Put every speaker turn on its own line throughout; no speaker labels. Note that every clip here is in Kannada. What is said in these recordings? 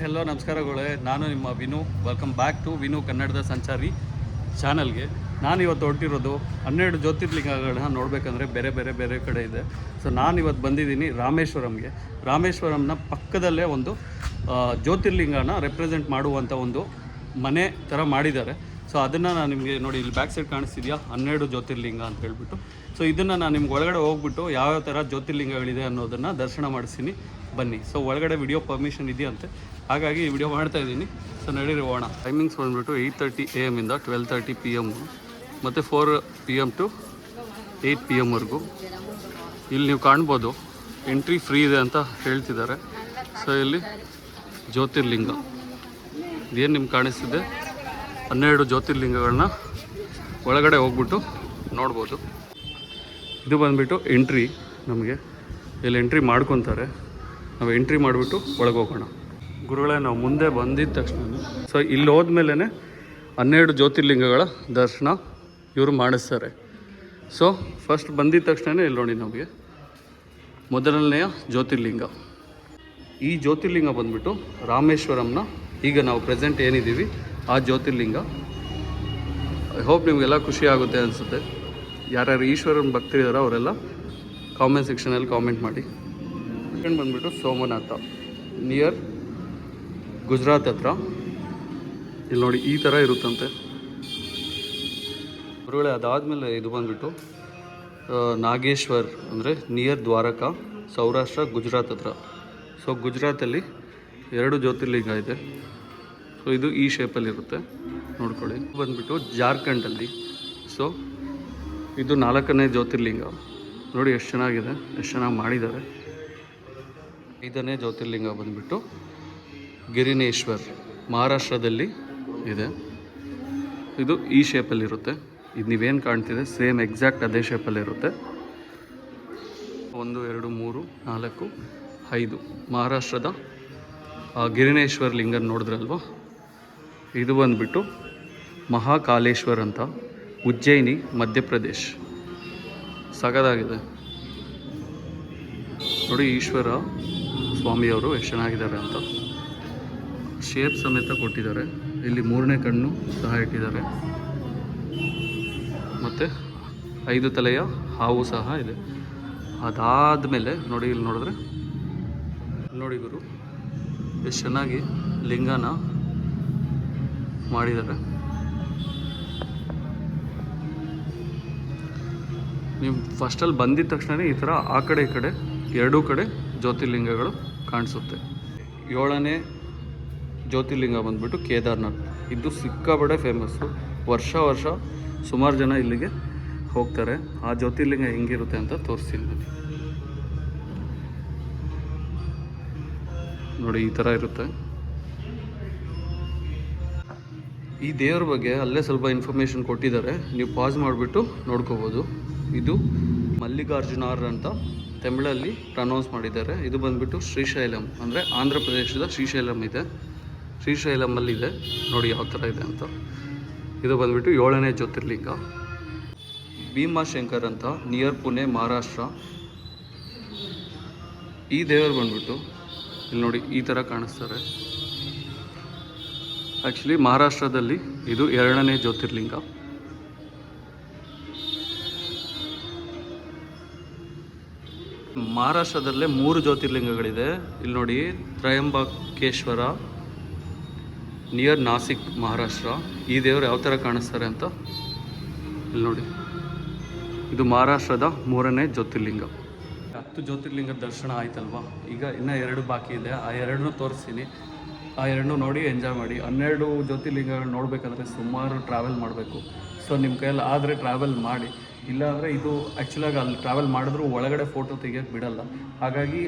ಹೆಲೋ ನಮಸ್ಕಾರಗಳೇ ನಾನು ನಿಮ್ಮ Vinu. Welcome back to Vinu ಕನ್ನಡದ ಸಂಚಾರಿ ಚಾನಲ್ಗೆ. ನಾನು ಇವತ್ತು ಹೊರಟಿರೋದು ಹನ್ನೆರಡು ಜ್ಯೋತಿರ್ಲಿಂಗಗಳನ್ನ ನೋಡಬೇಕಂದ್ರೆ ಬೇರೆ ಬೇರೆ ಬೇರೆ ಕಡೆ ಇದೆ. ಸೊ ನಾನು ಇವತ್ತು ಬಂದಿದ್ದೀನಿ ರಾಮೇಶ್ವರಂಗೆ. ರಾಮೇಶ್ವರಂನ ಪಕ್ಕದಲ್ಲೇ ಒಂದು ಜ್ಯೋತಿರ್ಲಿಂಗನ ರೆಪ್ರೆಸೆಂಟ್ ಮಾಡುವಂಥ ಒಂದು ಮನೆ ಥರ ಮಾಡಿದ್ದಾರೆ. ಸೊ ಅದನ್ನು ನಾನು ನಿಮಗೆ ನೋಡಿ ಇಲ್ಲಿ ಬ್ಯಾಕ್ ಸೈಡ್ ಕಾಣಿಸ್ತಿದೆಯಾ? ಹನ್ನೆರಡು ಜ್ಯೋತಿರ್ಲಿಂಗ ಅಂತ ಹೇಳ್ಬಿಟ್ಟು. ಸೊ ಇದನ್ನು ನಾನು ನಿಮ್ಗೆ ಒಳಗಡೆ ಹೋಗ್ಬಿಟ್ಟು ಯಾವ್ಯಾವ ಥರ ಜ್ಯೋತಿರ್ಲಿಂಗಗಳಿದೆ ಅನ್ನೋದನ್ನು ದರ್ಶನ ಮಾಡಿಸ್ತೀನಿ. ಬನ್ನಿ. ಸೊ ಒಳಗಡೆ ವಿಡಿಯೋ ಪರ್ಮಿಷನ್ ಇದೆಯಂತೆ. ಹಾಗಾಗಿ ವಿಡಿಯೋ ಮಾಡ್ತಾ ಇದ್ದೀನಿ. ಸೊ ನಡೀರಿ, ಹೋಗೋಣ. ಟೈಮಿಂಗ್ಸ್ ಬಂದುಬಿಟ್ಟು ಏಯ್ಟ್ ತರ್ಟಿ ಎ ಎಮ್ಮಿಂದ ಟ್ವೆಲ್ ತರ್ಟಿ ಪಿ ಎಂ ಮತ್ತು four P M to eight P ಎಮ್ವರೆಗೂ ಇಲ್ಲಿ ನೀವು ಕಾಣ್ಬೋದು ಎಂಟ್ರಿ ಫ್ರೀ ಇದೆ ಅಂತ ಹೇಳ್ತಿದ್ದಾರೆ. ಸೊ ಇಲ್ಲಿ ಜ್ಯೋತಿರ್ಲಿಂಗ. ಇದೇನು ನಿಮ್ಗೆ ಕಾಣಿಸ್ತಿದೆ? ಹನ್ನೆರಡು ಜ್ಯೋತಿರ್ಲಿಂಗಗಳನ್ನ ಒಳಗಡೆ ಹೋಗ್ಬಿಟ್ಟು ನೋಡ್ಬೋದು. ಇದು ಬಂದುಬಿಟ್ಟು ಎಂಟ್ರಿ ನಮಗೆ. ಇಲ್ಲಿ ಎಂಟ್ರಿ ಮಾಡ್ಕೊತಾರೆ. ನಾವು ಎಂಟ್ರಿ ಮಾಡಿಬಿಟ್ಟು ಒಳಗೆ ಹೋಗೋಣ. ಗುರುಗಳೇ, ನಾವು ಮುಂದೆ ಬಂದಿದ್ದ ತಕ್ಷಣ ಸೊ ಇಲ್ಲಿ ಹೋದ್ಮೇಲೆ ಹನ್ನೆರಡು ಜ್ಯೋತಿರ್ಲಿಂಗಗಳ ದರ್ಶನ ಇವರು ಮಾಡಿಸ್ತಾರೆ. ಸೊ ಫಸ್ಟ್ ಬಂದಿದ್ದ ತಕ್ಷಣ ಇಲ್ಲಿ ನೋಡಿ ನಮಗೆ. ಮೊದಲನೆಯ ಜ್ಯೋತಿರ್ಲಿಂಗ. ಈ ಜ್ಯೋತಿರ್ಲಿಂಗ ಬಂದ್ಬಿಟ್ಟು ರಾಮೇಶ್ವರಂನ ಈಗ ನಾವು ಪ್ರೆಸೆಂಟ್ ಏನಿದ್ದೀವಿ? ಆ ಜ್ಯೋತಿರ್ಲಿಂಗ. ಐ ಹೋಪ್ ನಿಮಗೆಲ್ಲ ಖುಷಿ ಆಗುತ್ತೆ ಅನಿಸುತ್ತೆ. ಯಾರ್ಯಾರು ಈಶ್ವರನ ಭಕ್ತರಿದಾರೋ ಅವರೆಲ್ಲ ಕಾಮೆಂಟ್ ಸೆಕ್ಷನಲ್ಲಿ ಕಾಮೆಂಟ್ ಮಾಡಿ. ಸೆಕೆಂಡ್ ಬಂದುಬಿಟ್ಟು ಸೋಮನಾಥ. ನಿಯರ್ ಗುಜರಾತ್ ಹತ್ರ. ಇಲ್ಲಿ ನೋಡಿ ಈ ಥರ ಇರುತ್ತಂತೆ. ಗುರುಗಳೇ, ಅದಾದಮೇಲೆ ಇದು ಬಂದ್ಬಿಟ್ಟು ನಾಗೇಶ್ವರ್ ಅಂದರೆ ನಿಯರ್ ದ್ವಾರಕಾ, ಸೌರಾಷ್ಟ್ರ, ಗುಜರಾತ್ ಹತ್ರ. ಸೊ ಗುಜರಾತಲ್ಲಿ ಎರಡು ಜ್ಯೋತಿರ್ಲಿಂಗ ಇದೆ. ಸೊ ಇದು ಈ ಶೇಪಲ್ಲಿರುತ್ತೆ ನೋಡ್ಕೊಳ್ಳಿ. ಬಂದುಬಿಟ್ಟು ಜಾರ್ಖಂಡಲ್ಲಿ ಸೊ ಇದು ನಾಲ್ಕನೇ ಜ್ಯೋತಿರ್ಲಿಂಗ. ನೋಡಿ ಎಷ್ಟು ಚೆನ್ನಾಗಿದೆ. ಎಷ್ಟು ಚೆನ್ನಾಗಿ ಮಾಡಿದ್ದಾರೆ. ಐದನೇ ಜ್ಯೋತಿರ್ಲಿಂಗ ಬಂದುಬಿಟ್ಟು ಗಿರಿನೇಶ್ವರ್ ಮಹಾರಾಷ್ಟ್ರದಲ್ಲಿ ಇದೆ. ಇದು ಈ ಶೇಪಲ್ಲಿರುತ್ತೆ ಇದು ನೀವೇನು ಕಾಣ್ತಿದೆ? ಸೇಮ್ ಎಕ್ಸಾಕ್ಟ್ ಅದೇ ಶೇಪಲ್ಲಿರುತ್ತೆ ಒಂದು, ಎರಡು, ಮೂರು, ನಾಲ್ಕು, ಐದು. ಮಹಾರಾಷ್ಟ್ರದ ಗಿರಿನೇಶ್ವರ್ ಲಿಂಗನ ನೋಡಿದ್ರಲ್ವ? ಇದು ಬಂದುಬಿಟ್ಟು ಮಹಾಕಾಲೇಶ್ವರ್ ಅಂತ. ಉಜ್ಜಯಿನಿ, ಮಧ್ಯಪ್ರದೇಶ್. ಸಗದಾಗಿದೆ ನೋಡಿ ಈಶ್ವರ ಸ್ವಾಮಿಯವರು ಎಷ್ಟು ಚೆನ್ನಾಗಿದ್ದಾರೆ ಅಂತ. ಶೇಪ್ ಸಮೇತ ಕೊಟ್ಟಿದ್ದಾರೆ. ಇಲ್ಲಿ ಮೂರನೇ ಕಣ್ಣು ಸಹ ಇಟ್ಟಿದ್ದಾರೆ. ಮತ್ತು ಐದು ತಲೆಯ ಹಾವು ಸಹ ಇದೆ. ಅದಾದ ಮೇಲೆ ನೋಡಿ, ಇಲ್ಲಿ ನೋಡಿದ್ರೆ. ನೋಡಿ ಗುರು, ಎಷ್ಟು ಚೆನ್ನಾಗಿ ಲಿಂಗನ ಮಾಡಿದ್ದಾರೆ. ನೀವು ಫಸ್ಟಲ್ಲಿ ಬಂದಿದ ತಕ್ಷಣ ಈ ಥರ ಆ ಕಡೆ ಈ ಕಡೆ ಎರಡೂ ಕಡೆ ಜ್ಯೋತಿರ್ಲಿಂಗಗಳು ಕಾಣಿಸುತ್ತೆ. ಏಳನೇ ಜ್ಯೋತಿರ್ಲಿಂಗ ಬಂದ್ಬಿಟ್ಟು ಕೇದಾರ್ನಾಥ್. ಇದು ಸಿಕ್ಕಾಬಡೆ ಫೇಮಸ್ಸು ವರ್ಷ ವರ್ಷ ಸುಮಾರು ಜನ ಇಲ್ಲಿಗೆ ಹೋಗ್ತಾರೆ. ಆ ಜ್ಯೋತಿರ್ಲಿಂಗ ಹೆಂಗಿರುತ್ತೆ ಅಂತ ತೋರಿಸ್ತೀನಿ ನೋಡಿ, ಈ ಥರ ಇರುತ್ತೆ. ಈ ದೇವ್ರ ಬಗ್ಗೆ ಅಲ್ಲೇ ಸ್ವಲ್ಪ ಇನ್ಫಾರ್ಮೇಷನ್ ಕೊಟ್ಟಿದ್ದಾರೆ. ನೀವು ಪಾಸ್ ಮಾಡಿಬಿಟ್ಟು ನೋಡ್ಕೋಬೋದು. ಇದು ಮಲ್ಲಿಕಾರ್ಜುನಾರ್ ಅಂತ ತಮಿಳಲ್ಲಿ ಪ್ರನೌನ್ಸ್ ಮಾಡಿದ್ದಾರೆ. ಇದು ಬಂದ್ಬಿಟ್ಟು ಶ್ರೀಶೈಲಂ, ಅಂದರೆ ಆಂಧ್ರ ಪ್ರದೇಶದ ಶ್ರೀಶೈಲಂ ಇದೆ. ಶ್ರೀಶೈಲಮಲ್ಲಿ ಇದೆ. ನೋಡಿ ಯಾವ ಥರ ಇದೆ ಅಂತ. ಇದು ಬಂದ್ಬಿಟ್ಟು ಏಳನೇ ಜ್ಯೋತಿರ್ಲಿಂಗ. ಭೀಮಾಶಂಕರ್ ಅಂತ ನಿಯರ್ ಪುಣೆ, ಮಹಾರಾಷ್ಟ್ರ. ಈ ದೇವರು ಬಂದ್ಬಿಟ್ಟು, ಇಲ್ಲಿ ನೋಡಿ ಈ ಥರ ಕಾಣಿಸ್ತಾರೆ. ಆ್ಯಕ್ಚುಲಿ ಮಹಾರಾಷ್ಟ್ರದಲ್ಲಿ ಇದು ಎರಡನೇ ಜ್ಯೋತಿರ್ಲಿಂಗ. ಮಹಾರಾಷ್ಟ್ರದಲ್ಲೇ ಮೂರು ಜ್ಯೋತಿರ್ಲಿಂಗಗಳಿದೆ. ಇಲ್ಲಿ ನೋಡಿ ತ್ರಯಂಬಕೇಶ್ವರ ನಿಯರ್ ನಾಸಿಕ್ ಮಹಾರಾಷ್ಟ್ರ ಈ ದೇವರು ಯಾವ ಥರ ಕಾಣಿಸ್ತಾರೆ ಅಂತ ಇಲ್ಲಿ ನೋಡಿ. ಇದು ಮಹಾರಾಷ್ಟ್ರದ ಮೂರನೇ ಜ್ಯೋತಿರ್ಲಿಂಗ. ಹತ್ತು ಜ್ಯೋತಿರ್ಲಿಂಗ ದರ್ಶನ ಆಯ್ತಲ್ವಾ? ಈಗ ಇನ್ನೂ ಎರಡು ಬಾಕಿ ಇದೆ. ಆ ಎರಡನ್ನೂ ತೋರಿಸ್ತೀನಿ. ಆ ಎರಡನ್ನೂ ನೋಡಿ ಎಂಜಾಯ್ ಮಾಡಿ. ಹನ್ನೆರಡು ಜ್ಯೋತಿರ್ಲಿಂಗಗಳು ನೋಡಬೇಕಂದ್ರೆ ಸುಮಾರು ಟ್ರಾವೆಲ್ ಮಾಡಬೇಕು. ಸೊ ನಿಮ್ಮ ಕೈಯಲ್ಲಿ ಆದರೆ ಟ್ರಾವೆಲ್ ಮಾಡಿ. ಇಲ್ಲಾಂದರೆ ಇದು ಆ್ಯಕ್ಚುಲಾಗಿ ಅಲ್ಲಿ ಟ್ರಾವೆಲ್ ಮಾಡಿದ್ರು ಒಳಗಡೆ ಫೋಟೋ ತೆಗಿಯೋಕ್ಕೆ ಬಿಡಲ್ಲ. ಹಾಗಾಗಿ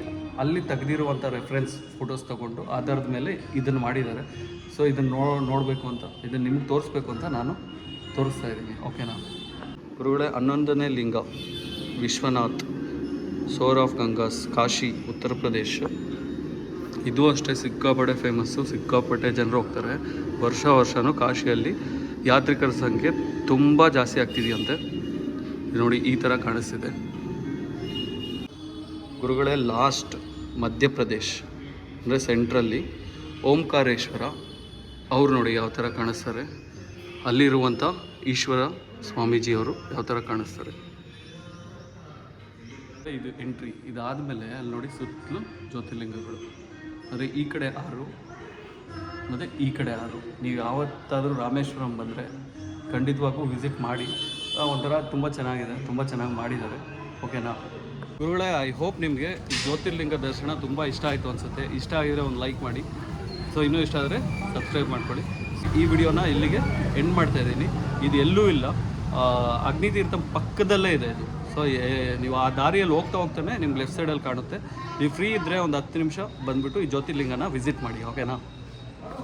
ಅಲ್ಲಿ ತೆಗೆದಿರುವಂಥ ರೆಫರೆನ್ಸ್ ಫೋಟೋಸ್ ತೊಗೊಂಡು ಆಧಾರದ ಮೇಲೆ ಇದನ್ನು ಮಾಡಿದ್ದಾರೆ. ಸೊ ಇದನ್ನು ನೋ, ನೋಡಬೇಕು ಅಂತ, ಇದನ್ನು ನಿಮ್ಗೆ ತೋರಿಸ್ಬೇಕು ಅಂತ ನಾನು ತೋರಿಸ್ತಾ ಇದ್ದೀನಿ. ಓಕೆನಾ ಗುರುಗಳೇ, ಹನ್ನೊಂದನೇ ಲಿಂಗ, ವಿಶ್ವನಾಥ್, ಸೋರ್ ಆಫ್ ಗಂಗಾಸ್, ಕಾಶಿ, ಉತ್ತರ ಪ್ರದೇಶ್. ಇದು ಅಷ್ಟೇ ಸಿಕ್ಕಾಪಟ್ಟೆ ಫೇಮಸ್ಸು ಸಿಕ್ಕಾಪಟ್ಟೆ ಜನರು ಹೋಗ್ತಾರೆ. ವರ್ಷ ವರ್ಷವೂ ಕಾಶಿಯಲ್ಲಿ ಯಾತ್ರಿಕರ ಸಂಖ್ಯೆ ತುಂಬ ಜಾಸ್ತಿ ಆಗ್ತಿದೆಯಂತೆ. ನೋಡಿ ಈ ಥರ ಕಾಣಿಸ್ತಿದೆ. ಗುರುಗಳೇ ಲಾಸ್ಟ್ ಮಧ್ಯಪ್ರದೇಶ್, ಅಂದರೆ ಸೆಂಟ್ರಲ್ಲಿ ಓಂಕಾರೇಶ್ವರ, ಅವ್ರು ನೋಡಿ ಯಾವ ಥರ ಕಾಣಿಸ್ತಾರೆ. ಅಲ್ಲಿರುವಂಥ ಈಶ್ವರ ಸ್ವಾಮೀಜಿಯವರು ಯಾವ ಥರ ಕಾಣಿಸ್ತಾರೆ. ಇದು ಎಂಟ್ರಿ ಇದಾದ ಮೇಲೆ ಅಲ್ಲಿ ನೋಡಿ ಸುತ್ತಲೂ ಜ್ಯೋತಿರ್ಲಿಂಗಗಳು. ಅಂದರೆ ಈ ಕಡೆ ಆರು ಮತ್ತು ಈ ಕಡೆ ಆರು. ನೀವು ಯಾವತ್ತಾದರೂ ರಾಮೇಶ್ವರಂ ಬಂದರೆ ಖಂಡಿತವಾಗೂ ವಿಸಿಟ್ ಮಾಡಿ. ಒಂಥರ ತುಂಬ ಚೆನ್ನಾಗಿದೆ, ತುಂಬ ಚೆನ್ನಾಗಿ ಮಾಡಿದ್ದಾರೆ. ಓಕೆನಾ ಗುರುಗಳೇ ಐ ಹೋಪ್ ನಿಮಗೆ ಜ್ಯೋತಿರ್ಲಿಂಗ ದರ್ಶನ ತುಂಬ ಇಷ್ಟ ಆಯಿತು ಅನಿಸುತ್ತೆ. ಇಷ್ಟ ಆಗಿದ್ರೆ ಒಂದು ಲೈಕ್ ಮಾಡಿ. ಸೊ ಇನ್ನೂ ಇಷ್ಟ ಆದರೆ ಸಬ್ಸ್ಕ್ರೈಬ್ ಮಾಡ್ಕೊಳ್ಳಿ. ಈ ವಿಡಿಯೋನ ಇಲ್ಲಿಗೆ ಎಂಡ್ ಮಾಡ್ತಾ ಇದ್ದೀನಿ. ಇದು ಎಲ್ಲೂ ಇಲ್ಲ. ಅಗ್ನಿತೀರ್ಥ ಪಕ್ಕದಲ್ಲೇ ಇದೆ ಇದು. ಸೊ ನೀವು ಆ ದಾರಿಯಲ್ಲಿ ಹೋಗ್ತಾ ಹೋಗ್ತಾನೆ, ನಿಮ್ಗೆ ಲೆಫ್ಟ್ ಸೈಡಲ್ಲಿ ಕಾಣುತ್ತೆ. ನೀವು ಫ್ರೀ ಇದ್ದರೆ ಒಂದು ಹತ್ತು ನಿಮಿಷ ಬಂದುಬಿಟ್ಟು ಈ ಜ್ಯೋತಿರ್ಲಿಂಗನ ವಿಸಿಟ್ ಮಾಡಿ ಓಕೆನಾ